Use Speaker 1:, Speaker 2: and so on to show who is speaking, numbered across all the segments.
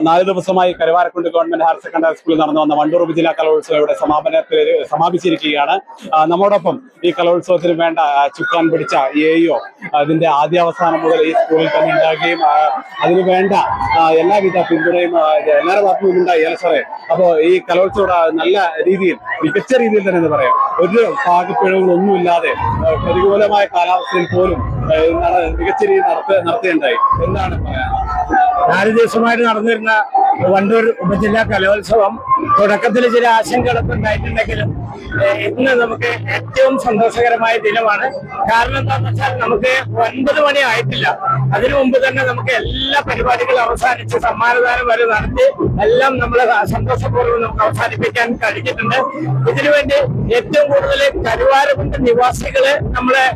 Speaker 1: നാല് ദിവസമായി Karuvarakundu government higher secondary സ്കൂളിൽ നടന്നു വന്ന വണ്ടൂർ ഉപജില്ലാ കലോത്സവം ഇവിടെ സമാപനത്തിൽ സമാപിച്ചിരിക്കുകയാണ് നമ്മോടൊപ്പം ഈ കലോത്സവത്തിന് വേണ്ട ചുക്കാൻ പിടിച്ച എയോ അതിന്റെ ആദ്യാവസാനം മുതൽ ഈ സ്കൂളിൽ തന്നെ ഉണ്ടാകുകയും അതിന് വേണ്ട എല്ലാവിധ പിന്തുണയും എല്ലാവരും എല്ലാവരുടെ ഉണ്ടായി സാറേ? അപ്പോ ഈ കലോത്സവം നല്ല രീതിയിൽ മികച്ച രീതിയിൽ തന്നെ എന്ന് പറയാം. ഒരു പാകപ്പിഴവുകളൊന്നുമില്ലാതെ പ്രതികൂലമായ കാലാവസ്ഥയിൽ പോലും മികച്ച രീതിയിൽ നടത്ത നടത്തുകയുണ്ടായി എന്താണ് പറയാൻ
Speaker 2: നാല് ദിവസമായിട്ട് നടന്നിരുന്ന വണ്ടൂർ ഉപജില്ലാ കലോത്സവം തുടക്കത്തിൽ ചില ആശങ്കകളൊക്കെ ഉണ്ടായിട്ടുണ്ടെങ്കിലും ഇന്ന് നമുക്ക് ഏറ്റവും സന്തോഷകരമായ ദിനമാണ്. കാരണം എന്താണെന്ന് വെച്ചാൽ നമുക്ക് ഒൻപത് മണി ആയിട്ടില്ല. അതിനു മുമ്പ് തന്നെ നമുക്ക് എല്ലാ പരിപാടികളും അവസാനിച്ച് സമ്മാനദാനം വരെ നടത്തി എല്ലാം നമ്മൾ സന്തോഷപൂർവം നമുക്ക് അവസാനിപ്പിക്കാൻ കഴിഞ്ഞിട്ടുണ്ട്. ഇതിനുവേണ്ടി ഏറ്റവും കൂടുതൽ കരുവാരകുണ്ട് നിവാസികൾ നമ്മളെ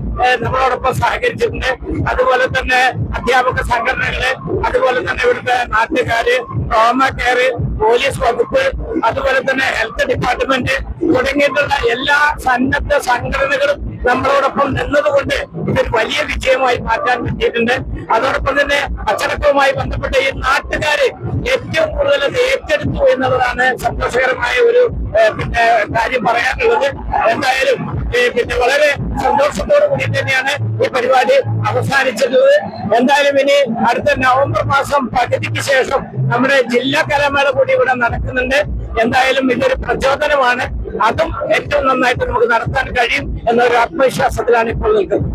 Speaker 2: നമ്മളോടൊപ്പം സഹകരിച്ചിട്ടുണ്ട്. അതുപോലെ തന്നെ അധ്യാപക സംഘടനകൾ അതുപോലെ തന്നെ ഇവിടുത്തെ നാട്ടുകാര് ട്രോമ കെയർ പോലീസ് വകുപ്പ് അതുപോലെ തന്നെ ഹെൽത്ത് ഡിപ്പാർട്ട്മെന്റ് തുടങ്ങിയിട്ടുള്ള എല്ലാ സന്നദ്ധ സംഘടനകളും നമ്മളോടൊപ്പം നിന്നതുകൊണ്ട് ഇതൊരു വലിയ വിജയമായി മാറ്റാൻ പറ്റിയിട്ടുണ്ട്. അതോടൊപ്പം തന്നെ അച്ചടക്കവുമായി ബന്ധപ്പെട്ട ഈ നാട്ടുകാര് ഏറ്റവും കൂടുതൽ ഏറ്റെടുത്തു എന്നുള്ളതാണ് സന്തോഷകരമായ ഒരു പിന്നെ കാര്യം പറയാനുള്ളത്. എന്തായാലും പിന്നെ വളരെ സന്തോഷത്തോടു കൂടി തന്നെയാണ് ഈ പരിപാടി അവസാനിച്ചത് എന്തായാലും ഇനി അടുത്ത നവംബർ മാസം പകുതിക്ക് ശേഷം നമ്മുടെ ജില്ലാ കലാമേള കൂടി ഇവിടെ നടക്കുന്നുണ്ട്. എന്തായാലും ഇതൊരു പ്രചോദനമാണ്. അതും ഏറ്റവും നന്നായിട്ട് നമുക്ക് നടത്താൻ കഴിയും എന്നൊരു ആത്മവിശ്വാസത്തിലാണ് ഇപ്പോൾ നിൽക്കുന്നത്.